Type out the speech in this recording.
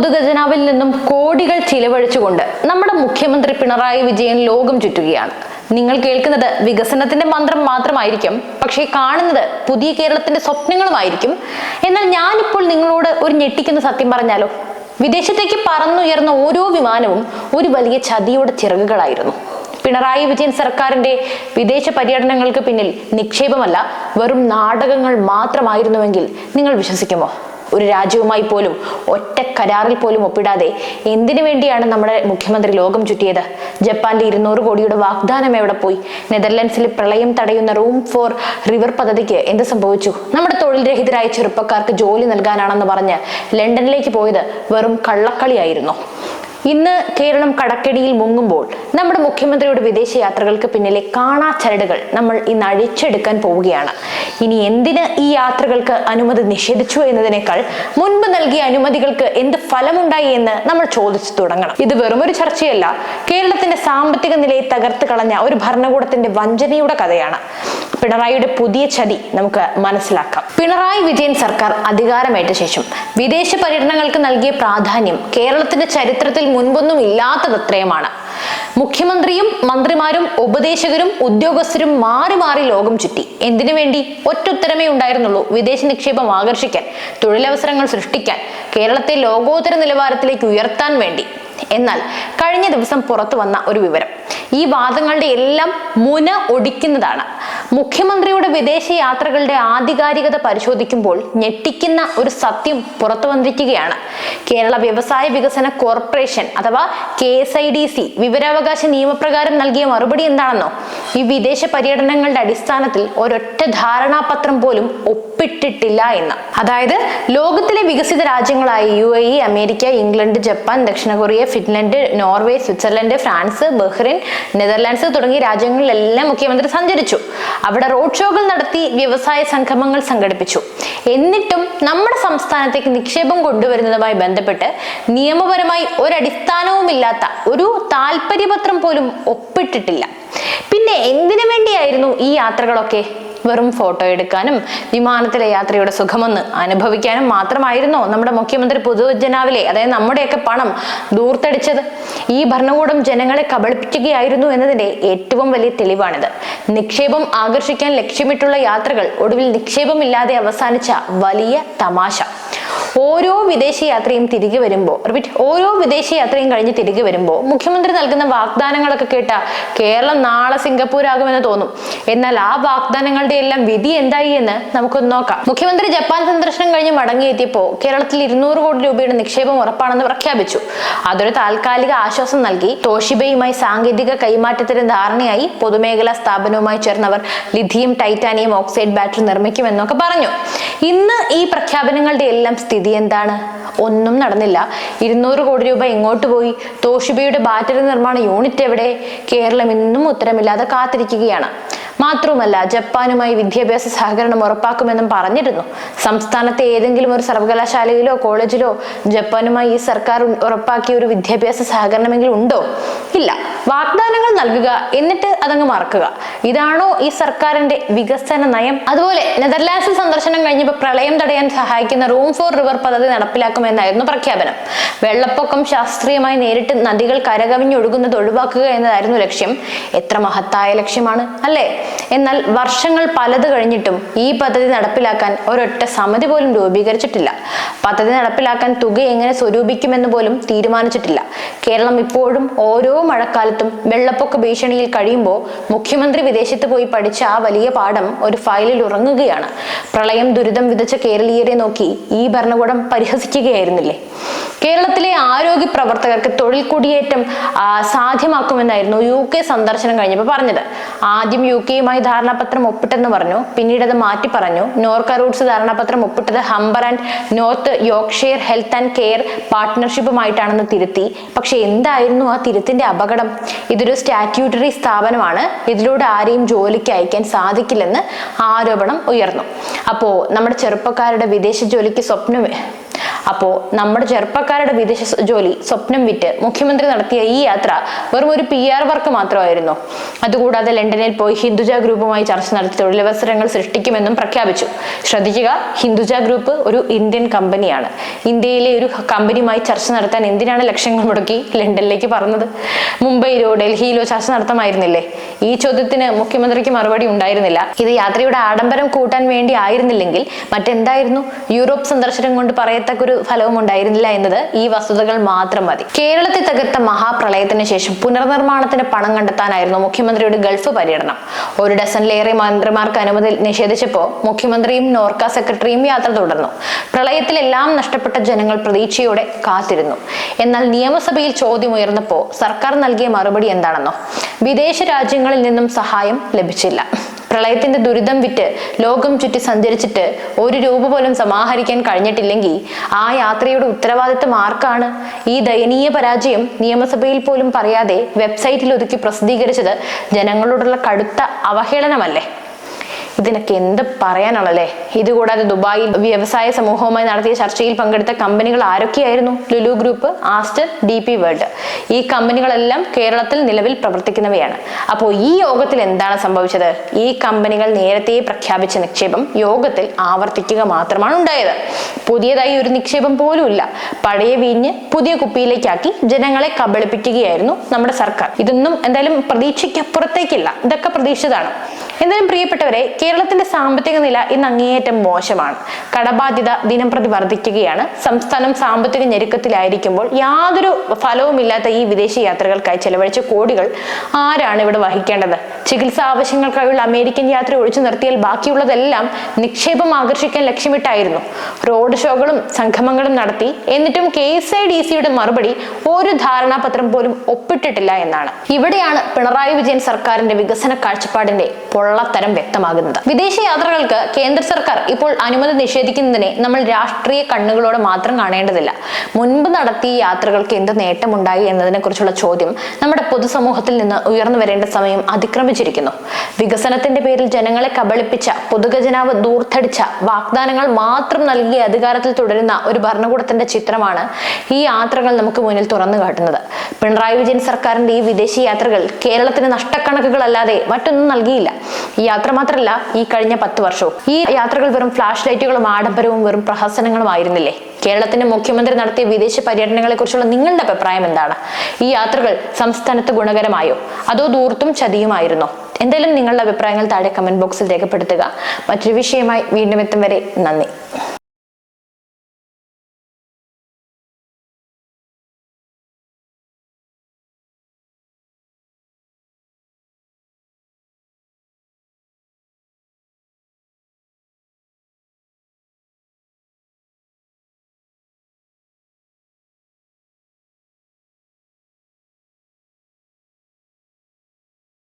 പൊതുഖജനാവിൽ നിന്നും കോടികൾ ചിലവഴിച്ചുകൊണ്ട് നമ്മുടെ മുഖ്യമന്ത്രി പിണറായി വിജയൻ ലോകം ചുറ്റുകയാണ്. നിങ്ങൾ കേൾക്കുന്നത് വികസനത്തിന്റെ മന്ത്രം മാത്രമായിരിക്കും പക്ഷേ കാണുന്നത് പുതിയ കേരളത്തിന്റെ സ്വപ്നങ്ങളുമായിരിക്കും. എന്നാൽ ഞാനിപ്പോൾ നിങ്ങളോട് ഒരു ഞെട്ടിക്കുന്ന സത്യം പറഞ്ഞാലോ? വിദേശത്തേക്ക് പറന്നുയർന്ന ഓരോ വിമാനവും ഒരു വലിയ ചതിയുടെ ചിറകുകളായിരുന്നു. പിണറായി വിജയൻ സർക്കാരിന്റെ വിദേശ പര്യടനങ്ങൾക്ക് പിന്നിൽ നിക്ഷേപമല്ല വെറും നാടകങ്ങൾ മാത്രമായിരുന്നുവെങ്കിൽ നിങ്ങൾ വിശ്വസിക്കുമോ? ഒരു രാജ്യവുമായി പോലും ഒറ്റ കരാറിൽ പോലും ഒപ്പിടാതെ എന്തിനു വേണ്ടിയാണ് നമ്മുടെ മുഖ്യമന്ത്രി ലോകം ചുറ്റിയത്? ജപ്പാന്റെ ഇരുന്നൂറ് കോടിയുടെ വാഗ്ദാനം എവിടെ പോയി? നെതർലൻഡ്സിൽ പ്രളയം തടയുന്ന റൂം ഫോർ റിവർ പദ്ധതിക്ക് എന്ത് സംഭവിച്ചു? നമ്മുടെ തൊഴിൽ രഹിതരായ ചെറുപ്പക്കാർക്ക് ജോലി നൽകാനാണെന്ന് പറഞ്ഞ് ലണ്ടനിലേക്ക് പോയത് വെറും കള്ളക്കളിയായിരുന്നു. ഇന്ന് കേരളം കടക്കടിയിൽ മുങ്ങുമ്പോൾ നമ്മുടെ മുഖ്യമന്ത്രിയുടെ വിദേശ യാത്രകൾക്ക് പിന്നിലെ കാണാ ചരടുകൾ നമ്മൾ ഇന്ന് അഴിച്ചെടുക്കാൻ പോവുകയാണ്. ഇനി എന്തിന് ഈ യാത്രകൾക്ക് അനുമതി നിഷേധിച്ചു എന്നതിനേക്കാൾ മുൻപ് നൽകിയ അനുമതികൾക്ക് എന്ത് ഫലമുണ്ടായി എന്ന് നമ്മൾ ചോദിച്ചു തുടങ്ങണം. ഇത് വെറും ഒരു ചർച്ചയല്ല കേരളത്തിന്റെ സാമ്പത്തിക നിലയെ തകർത്ത് കളഞ്ഞ ഒരു ഭരണകൂടത്തിന്റെ വഞ്ചനയുടെ കഥയാണ്. പിണറായിയുടെ പുതിയ ചതി നമുക്ക് മനസ്സിലാക്കാം. പിണറായി വിജയൻ സർക്കാർ അധികാരമേറ്റ ശേഷം വിദേശ പര്യടനങ്ങൾക്ക് നൽകിയ പ്രാധാന്യം കേരളത്തിന്റെ ചരിത്രത്തിൽ മുൻപൊന്നും ഇല്ലാത്തതത്രയുമാണ് മുഖ്യമന്ത്രിയും മന്ത്രിമാരും ഉപദേശകരും ഉദ്യോഗസ്ഥരും മാറി മാറി ലോകം ചുറ്റി. എന്തിനു വേണ്ടി? ഒറ്റ ഉത്തരമേ ഉണ്ടായിരുന്നുള്ളൂ വിദേശ നിക്ഷേപം ആകർഷിക്കാൻ തൊഴിലവസരങ്ങൾ സൃഷ്ടിക്കാൻ കേരളത്തെ ലോകോത്തര നിലവാരത്തിലേക്ക് ഉയർത്താൻ വേണ്ടി. എന്നാൽ കഴിഞ്ഞ ദിവസം പുറത്തു വന്ന ഒരു വിവരം. ഈ വാദങ്ങളുടെ എല്ലാം മുന ഒടിക്കുന്നതാണ്. മുഖ്യമന്ത്രിയുടെ വിദേശ യാത്രകളുടെ ആധികാരികത പരിശോധിക്കുമ്പോൾ ഞെട്ടിക്കുന്ന ഒരു സത്യം പുറത്തു വന്നിരിക്കുകയാണ്. കേരള വ്യവസായ വികസന കോർപ്പറേഷൻ അഥവാ K S I D C വിവരാവകാശ നിയമപ്രകാരം നൽകിയ മറുപടി എന്താണെന്നോ? ഈ വിദേശ പര്യടനങ്ങളുടെ അടിസ്ഥാനത്തിൽ ഒരൊറ്റ ധാരണാപത്രം പോലും ഒപ്പിട്ടിട്ടില്ല എന്ന്. അതായത് ലോകത്തിലെ വികസിത രാജ്യങ്ങളായ U A E America England Japan ദക്ഷിണ Korea Finland Norway Switzerland France Bahrain Netherlands തുടങ്ങിയ രാജ്യങ്ങളിലെല്ലാം മുഖ്യമന്ത്രി സഞ്ചരിച്ചു. അവിടെ റോഡ് ഷോകൾ നടത്തി വ്യവസായ സംഗമങ്ങൾ സംഘടിപ്പിച്ചു. എന്നിട്ടും നമ്മുടെ സംസ്ഥാനത്തേക്ക് നിക്ഷേപം കൊണ്ടുവരുന്നതുമായി ബന്ധപ്പെട്ട് നിയമപരമായി ഒരടിസ്ഥാനവുമില്ലാത്ത ഒരു താല്പര്യപത്രം പോലും ഒപ്പിട്ടിട്ടില്ല. പിന്നെ എന്തിനു വേണ്ടിയായിരുന്നു ഈ യാത്രകളൊക്കെ? വെറും ഫോട്ടോ എടുക്കാനും വിമാനത്തിലെ യാത്രയുടെ സുഖമൊന്ന് അനുഭവിക്കാനും മാത്രമായിരുന്നോ നമ്മുടെ മുഖ്യമന്ത്രി പൊതുജനാവിലെ അതായത് നമ്മുടെയൊക്കെ പണം ദൂർത്തടിച്ചത്? ഈ ഭരണകൂടം ജനങ്ങളെ കബളിപ്പിക്കുകയായിരുന്നു എന്നതിന്റെ ഏറ്റവും വലിയ തെളിവാണിത്. നിക്ഷേപം ആകർഷിക്കാൻ ലക്ഷ്യമിട്ടുള്ള യാത്രകൾ ഒടുവിൽ നിക്ഷേപമില്ലാതെ അവസാനിച്ച വലിയ തമാശ. ഓരോ വിദേശ യാത്രയും തിരികെ വരുമ്പോൾ റിപ്പീറ്റ് ഓരോ വിദേശ യാത്രയും കഴിഞ്ഞ് തിരികെ വരുമ്പോൾ മുഖ്യമന്ത്രി നൽകുന്ന വാഗ്ദാനങ്ങളൊക്കെ കേട്ട കേരളം നാളെ സിംഗപ്പൂർ ആകുമെന്ന് തോന്നും. എന്നാൽ ആ വാഗ്ദാനങ്ങളുടെ എല്ലാം വിധി എന്തായി എന്ന് നമുക്കൊന്ന് നോക്കാം. മുഖ്യമന്ത്രി ജപ്പാൻ സന്ദർശനം കഴിഞ്ഞ് മടങ്ങിയെത്തിയപ്പോൾ കേരളത്തിൽ ഇരുന്നൂറ് കോടി രൂപയുടെ നിക്ഷേപം ഉറപ്പാണെന്ന് പ്രഖ്യാപിച്ചു. അതൊരു താൽക്കാലിക ആശ്വാസം നൽകി തോഷിബയുമായി സാങ്കേതിക കൈമാറ്റത്തിന് ധാരണയായി പൊതുമേഖലാ സ്ഥാപനവുമായി ചേർന്നവർ ലിഥിയം ടൈറ്റാനിയം ഓക്സൈഡ് ബാറ്ററി നിർമ്മിക്കുമെന്നൊക്കെ പറഞ്ഞു. ഇന്ന് ഈ പ്രഖ്യാപനങ്ങളുടെ എല്ലാം സ്ഥിതി എന്താണ്? ഒന്നും നടന്നില്ല. ഇരുന്നൂറ് കോടി രൂപ എങ്ങോട്ട് പോയി. തോഷിബയുടെ ബാറ്ററി നിർമ്മാണ യൂണിറ്റ് എവിടെ? കേരളം ഇന്നും ഉത്തരമില്ലാതെ കാത്തിരിക്കുകയാണ്. മാത്രവുമല്ല ജപ്പാനുമായി വിദ്യാഭ്യാസ സഹകരണം ഉറപ്പാക്കുമെന്നും പറഞ്ഞിരുന്നു. സംസ്ഥാനത്തെ ഏതെങ്കിലും ഒരു സർവകലാശാലയിലോ കോളേജിലോ ജപ്പാനുമായി ഈ സർക്കാർ ഉറപ്പാക്കിയ ഒരു വിദ്യാഭ്യാസ സഹകരണമെങ്കിലും ഉണ്ടോ? ഇല്ല. വാഗ്ദാനങ്ങൾ നൽകുക എന്നിട്ട് അതങ്ങ് മറക്കുക. ഇതാണോ ഈ സർക്കാരിന്റെ വികസന നയം? അതുപോലെ നെതർലാൻഡ്സ് സന്ദർശനം കഴിഞ്ഞപ്പോൾ പ്രളയം തടയാൻ സഹായിക്കുന്ന റൂം ഫോർ റിവർ പദ്ധതി നടപ്പിലാക്കുമെന്നായിരുന്നു പ്രഖ്യാപനം. വെള്ളപ്പൊക്കം ശാസ്ത്രീയമായി നേരിട്ട് നദികൾ കരകവിഞ്ഞൊഴുകുന്നത് ഒഴിവാക്കുക എന്നതായിരുന്നു ലക്ഷ്യം. എത്ര മഹത്തായ ലക്ഷ്യമാണ് അല്ലേ? എന്നാൽ വർഷങ്ങൾ പലത് കഴിഞ്ഞിട്ടും ഈ പദ്ധതി നടപ്പിലാക്കാൻ ഒരൊറ്റ സമിതി പോലും രൂപീകരിച്ചിട്ടില്ല. പദ്ധതി നടപ്പിലാക്കാൻ തുക എങ്ങനെ സ്വരൂപിക്കുമെന്ന് പോലും തീരുമാനിച്ചിട്ടില്ല. കേരളം ഇപ്പോഴും ഓരോ മഴക്കാലത്തും വെള്ളപ്പൊക്ക ഭീഷണിയിൽ കഴിയുമ്പോൾ മുഖ്യമന്ത്രി വിദേശത്ത് പോയി പഠിച്ച ആ വലിയ പാഠം ഒരു ഫയലിൽ ഉറങ്ങുകയാണ്. പ്രളയം ദുരിതം വിതച്ച കേരളീയരെ നോക്കി ഈ ഭരണകൂടം പരിഹസിക്കുകയായിരുന്നില്ലേ? കേരളത്തിലെ ആരോഗ്യ പ്രവർത്തകർക്ക് തൊഴിൽ കുടിയേറ്റം സാധ്യമാക്കുമെന്നായിരുന്നു യു കെ സന്ദർശനം കഴിഞ്ഞപ്പോൾ പറഞ്ഞത്. ആദ്യം യു കെയുമായി ധാരണാപത്രം ഒപ്പിട്ടെന്ന് പറഞ്ഞു. പിന്നീട് അത് മാറ്റി പറഞ്ഞു. നോർക്ക റൂട്ട്സ് ധാരണാപത്രം ഒപ്പിട്ടത് Humber and North Yorkshire health and care പാർട്ട്ണർഷിപ്പുമായിട്ടാണെന്ന് തിരുത്തി. പക്ഷെ എന്തായിരുന്നു ആ തിരുത്തിന്റെ അപകടം? ഇതൊരു സ്റ്റാറ്റ്യൂട്ടറി സ്ഥാപനമാണ്. ഇതിലൂടെ ആരെയും ജോലിക്ക് അയക്കാൻ സാധിക്കില്ലെന്ന് ആരോപണം ഉയർന്നു. അപ്പോ നമ്മുടെ ചെറുപ്പക്കാരുടെ വിദേശ ജോലിക്ക് സ്വപ്നം അപ്പോ നമ്മുടെ ചെറുപ്പക്കാരുടെ വിദേശ ജോലി സ്വപ്നം വിറ്റ് മുഖ്യമന്ത്രി നടത്തിയ ഈ യാത്ര വെറും ഒരു പി ആർ വർക്ക് മാത്രമായിരുന്നു. അതുകൂടാതെ ലണ്ടനിൽ പോയി ഹിന്ദുജ ഗ്രൂപ്പുമായി ചർച്ച നടത്തി തൊഴിലവസരങ്ങൾ സൃഷ്ടിക്കുമെന്നും പ്രഖ്യാപിച്ചു. ശ്രദ്ധിക്കുക ഹിന്ദുജ ഗ്രൂപ്പ് ഒരു ഇന്ത്യൻ കമ്പനിയാണ്. ഇന്ത്യയിലെ ഒരു കമ്പനിയുമായി ചർച്ച നടത്താൻ എന്തിനാണ് ലക്ഷ്യങ്ങൾ മുടക്കി ലണ്ടനിലേക്ക് പറഞ്ഞത്? മുംബൈയിലോ ഡൽഹിയിലോ ചർച്ച നടത്തമായിരുന്നില്ലേ? ഈ ചോദ്യത്തിന് മുഖ്യമന്ത്രിക്ക് മറുപടി ഉണ്ടായിരുന്നില്ല. ഇത് യാത്രയുടെ ആഡംബരം കൂട്ടാൻ വേണ്ടി ആയിരുന്നില്ലെങ്കിൽ മറ്റെന്തായിരുന്നു? യൂറോപ്പ് സന്ദർശനം കൊണ്ട് പറയത്തക്കൊരു ഫലവും ഉണ്ടായിരുന്നില്ല എന്നത് ഈ വസ്തുതകൾ മാത്രം മതി. കേരളത്തെ തകർത്ത മഹാപ്രളയത്തിന് ശേഷം പുനർനിർമ്മാണത്തിന് പണം കണ്ടെത്താനായിരുന്നു മുഖ്യമന്ത്രിയുടെ ഗൾഫ് പര്യടനം. ഒരു ഡസനിലേറെ മന്ത്രിമാർക്ക് അനുമതി നിഷേധിച്ചപ്പോൾ മുഖ്യമന്ത്രിയും നോർക്ക സെക്രട്ടറിയും യാത്ര തുടർന്നു. പ്രളയത്തിലെല്ലാം നഷ്ടപ്പെട്ട ജനങ്ങൾ പ്രതീക്ഷയോടെ കാത്തിരുന്നു. എന്നാൽ നിയമസഭയിൽ ചോദ്യം ഉയർന്നപ്പോൾ സർക്കാർ നൽകിയ മറുപടി എന്താണെന്നോ? വിദേശ രാജ്യങ്ങളിൽ നിന്നും സഹായം ലഭിച്ചില്ല. പ്രളയത്തിന്റെ ദുരിതം വിറ്റ് ലോകം ചുറ്റി സഞ്ചരിച്ചിട്ട് ഒരു രൂപ പോലും സമാഹരിക്കാൻ കഴിഞ്ഞിട്ടില്ലെങ്കിൽ ആ യാത്രയുടെ ഉത്തരവാദിത്തം ആർക്കാണ് ഈ ദയനീയ പരാജയം നിയമസഭയിൽ പോലും പറയാതെ വെബ്സൈറ്റിൽ ഒതുക്കി പ്രസിദ്ധീകരിച്ചത് ജനങ്ങളോടുള്ള കടുത്ത അവഹേളനമല്ലേ? ഇതിനൊക്കെ എന്ത് പറയാനാണല്ലേ ഇതുകൂടാതെ ദുബായിൽ വ്യവസായ സമൂഹവുമായി നടത്തിയ ചർച്ചയിൽ പങ്കെടുത്ത കമ്പനികൾ ആരൊക്കെയായിരുന്നു? Lulu Group Aster D P World. ഈ കമ്പനികളെല്ലാം കേരളത്തിൽ നിലവിൽ പ്രവർത്തിക്കുന്നവയാണ്. അപ്പോൾ ഈ യോഗത്തിൽ എന്താണ് സംഭവിച്ചത്? ഈ കമ്പനികൾ നേരത്തെ പ്രഖ്യാപിച്ച നിക്ഷേപം യോഗത്തിൽ ആവർത്തിക്കുക മാത്രമാണ് ഉണ്ടായത്. പുതിയതായി ഒരു നിക്ഷേപം പോലും ഇല്ല. പഴയ വീഞ്ഞ് പുതിയ കുപ്പിയിലേക്കാക്കി ജനങ്ങളെ കബളിപ്പിക്കുകയായിരുന്നു നമ്മുടെ സർക്കാർ. ഇതൊന്നും എന്തായാലും പ്രതീക്ഷയ്ക്കപ്പുറത്തേക്കില്ല. ഇതൊക്കെ പ്രതീക്ഷിച്ചതാണ്. എന്തായാലും പ്രിയപ്പെട്ടവരെ കേരളത്തിന്റെ സാമ്പത്തിക നില ഇന്ന് അങ്ങേയറ്റം മോശമാണ്. കടബാധ്യത ദിനംപ്രതി വർദ്ധിക്കുകയാണ് സംസ്ഥാനം സാമ്പത്തിക ഞെരുക്കത്തിലായിരിക്കുമ്പോൾ യാതൊരു ഫലവുമില്ലാത്ത ഈ വിദേശ യാത്രകൾക്കായി ചെലവഴിച്ച കോടികൾ ആരാണ് ഇവിടെ വഹിക്കേണ്ടത്? ചികിത്സാ ആവശ്യങ്ങൾക്കായുള്ള അമേരിക്കൻ യാത്ര ഒഴിച്ചു നിർത്തിയാൽ ബാക്കിയുള്ളതെല്ലാം നിക്ഷേപം ആകർഷിക്കാൻ ലക്ഷ്യമിട്ടായിരുന്നു. റോഡ് ഷോകളും സംഗമങ്ങളും നടത്തി എന്നിട്ടും കെ എസ് ഐ ഡി സിയുടെ മറുപടി ഒരു ധാരണാപത്രം പോലും ഒപ്പിട്ടിട്ടില്ല എന്നാണ്. ഇവിടെയാണ് പിണറായി വിജയൻ സർക്കാരിന്റെ വികസന കാഴ്ചപ്പാടിന്റെ പൊള്ളത്തരം വ്യക്തമാകുന്നത്. വിദേശ യാത്രകൾക്ക് കേന്ദ്ര സർക്കാർ ഇപ്പോൾ അനുമതി നിഷേധിക്കുന്നതിനെ നമ്മൾ രാഷ്ട്രീയ കണ്ണുകളോടെ മാത്രം കാണേണ്ടതില്ല. മുൻപ് നടത്തിയ യാത്രകൾക്ക് എന്ത് നേട്ടമുണ്ടായി എന്നതിനെ കുറിച്ചുള്ള ചോദ്യം നമ്മുടെ പൊതുസമൂഹത്തിൽ നിന്ന് ഉയർന്നു വരേണ്ട സമയം അതിക്രമിച്ചിരിക്കുന്നു. വികസനത്തിന്റെ പേരിൽ ജനങ്ങളെ കബളിപ്പിച്ച പൊതുഖജനാവ് ദൂർത്തടിച്ച വാഗ്ദാനങ്ങൾ മാത്രം നൽകി അധികാരത്തിൽ തുടരുന്ന ഒരു ഭരണകൂടത്തിന്റെ ചിത്രമാണ് ഈ യാത്രകൾ നമുക്ക് മുന്നിൽ തുറന്നു കാട്ടുന്നത്. പിണറായി വിജയൻ സർക്കാരിന്റെ ഈ വിദേശ യാത്രകൾ കേരളത്തിന് നഷ്ടക്കണക്കുകളല്ലാതെ മറ്റൊന്നും നൽകിയില്ല. ഈ യാത്ര മാത്രമല്ല ഈ കഴിഞ്ഞ പത്ത് വർഷവും. ഈ യാത്രകൾ വെറും ഫ്ലാഷ് ലൈറ്റുകളും ആഡംബരവും വെറും പ്രഹസനങ്ങളും ആയിരുന്നില്ലേ? കേരളത്തിന്റെ മുഖ്യമന്ത്രി നടത്തിയ വിദേശ പര്യടനങ്ങളെ കുറിച്ചുള്ള നിങ്ങളുടെ അഭിപ്രായം എന്താണ്? ഈ യാത്രകൾ സംസ്ഥാനത്ത് ഗുണകരമായോ? അതോ ദൂർത്തും ചതിയുമായിരുന്നോ? എന്തായാലും നിങ്ങളുടെ അഭിപ്രായങ്ങൾ താഴെ കമന്റ് ബോക്സിൽ രേഖപ്പെടുത്തുക. മറ്റൊരു വിഷയമായി വീണ്ടും എത്തും വരെ നന്ദി.